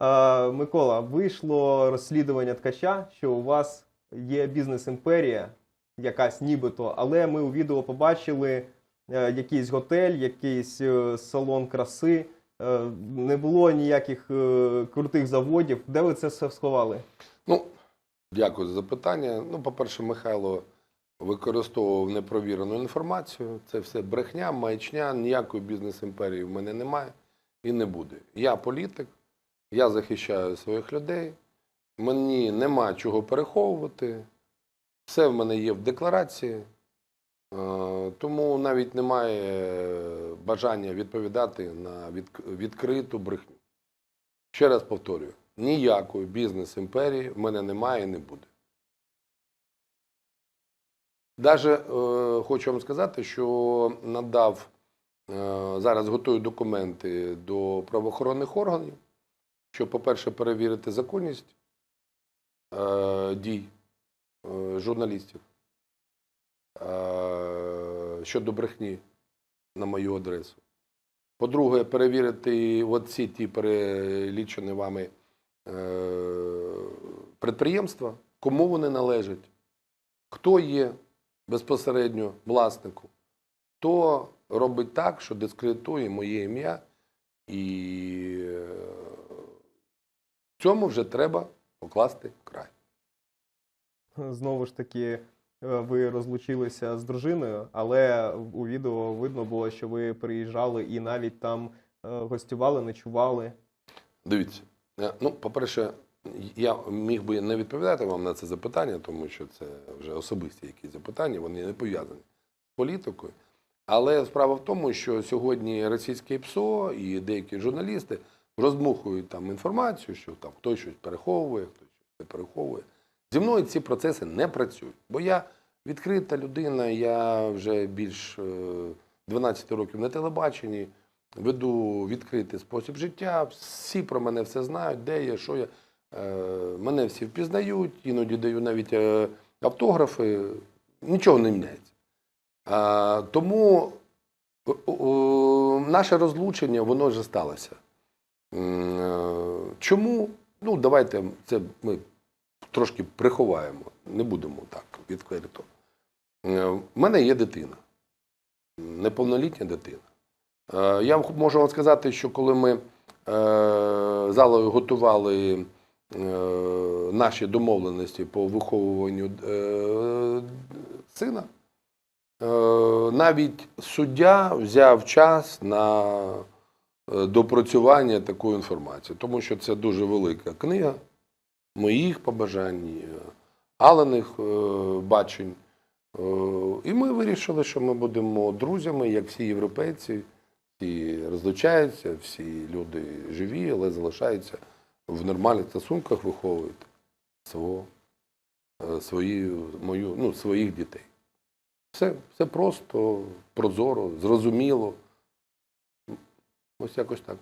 Е, Микола, вийшло розслідування ткача, що у вас є бізнес-імперія, якась нібито, але ми у відео побачили е, якийсь готель, якийсь е, салон краси. Е, не було ніяких е, крутих заводів. Де ви це все сховали? Ну, дякую за запитання. Ну, по-перше, Михайло використовував непровірену інформацію. Це все брехня, маячня, ніякої бізнес-імперії в мене немає і не буде. Я політик, я захищаю своїх людей, мені нема чого переховувати. Все в мене є в декларації, Е, тому навіть немає бажання відповідати на відкриту брехню. Ще раз повторюю, ніякої бізнес-імперії в мене немає і не буде. Даже е, хочу вам сказати, що надав, е, зараз готую документи до правоохоронних органів, щоб, по-перше, перевірити законність е, дій е, журналістів е, щодо брехні на мою адресу. По-друге, перевірити оці ті перелічені вами е, підприємства, кому вони належать, хто є безпосередньо власником, хто робить так, що дискредитує моє ім'я, і цьому вже треба покласти край. Знову ж таки, е, ви розлучилися з дружиною, але у відео видно було, що ви приїжджали і навіть там е, гостювали, ночували. Дивіться, е, ну, по-перше, я міг би не відповідати вам на це запитання, тому що це вже особисті якісь запитання, вони не пов'язані з політикою. Але справа в тому, що сьогодні російське ПСО і деякі журналісти роздмухують там інформацію, що там хтось щось переховує, хтось щось не переховує. Зі мною ці процеси не працюють, бо я відкрита людина, я вже більш е, 12 років на телебаченні, веду відкритий спосіб життя, всі про мене все знають, де я, що я. Е, Мене всі впізнають, іноді даю навіть е, автографи, нічого не міняється. Тому наше розлучення, воно вже сталося. Е, Чому? Ну, давайте це ми трошки приховаємо, не будемо так відкрито. Е, В мене є дитина, неповнолітня дитина. Е, Я можу вам сказати, що коли ми е, залою готували е, наші домовленості по виховуванню е, сина, е, навіть суддя взяв час на е, допрацювання такої інформації, тому що це дуже велика книга моїх побажань, е, Алених е, бачень. Е, І ми вирішили, що ми будемо друзями, як всі європейці. Всі розлучаються, всі люди живі, але залишаються в нормальних стосунках, виховують свого, е, свої, мою, ну, своїх дітей. Все, все просто, прозоро, зрозуміло. Ось якось так.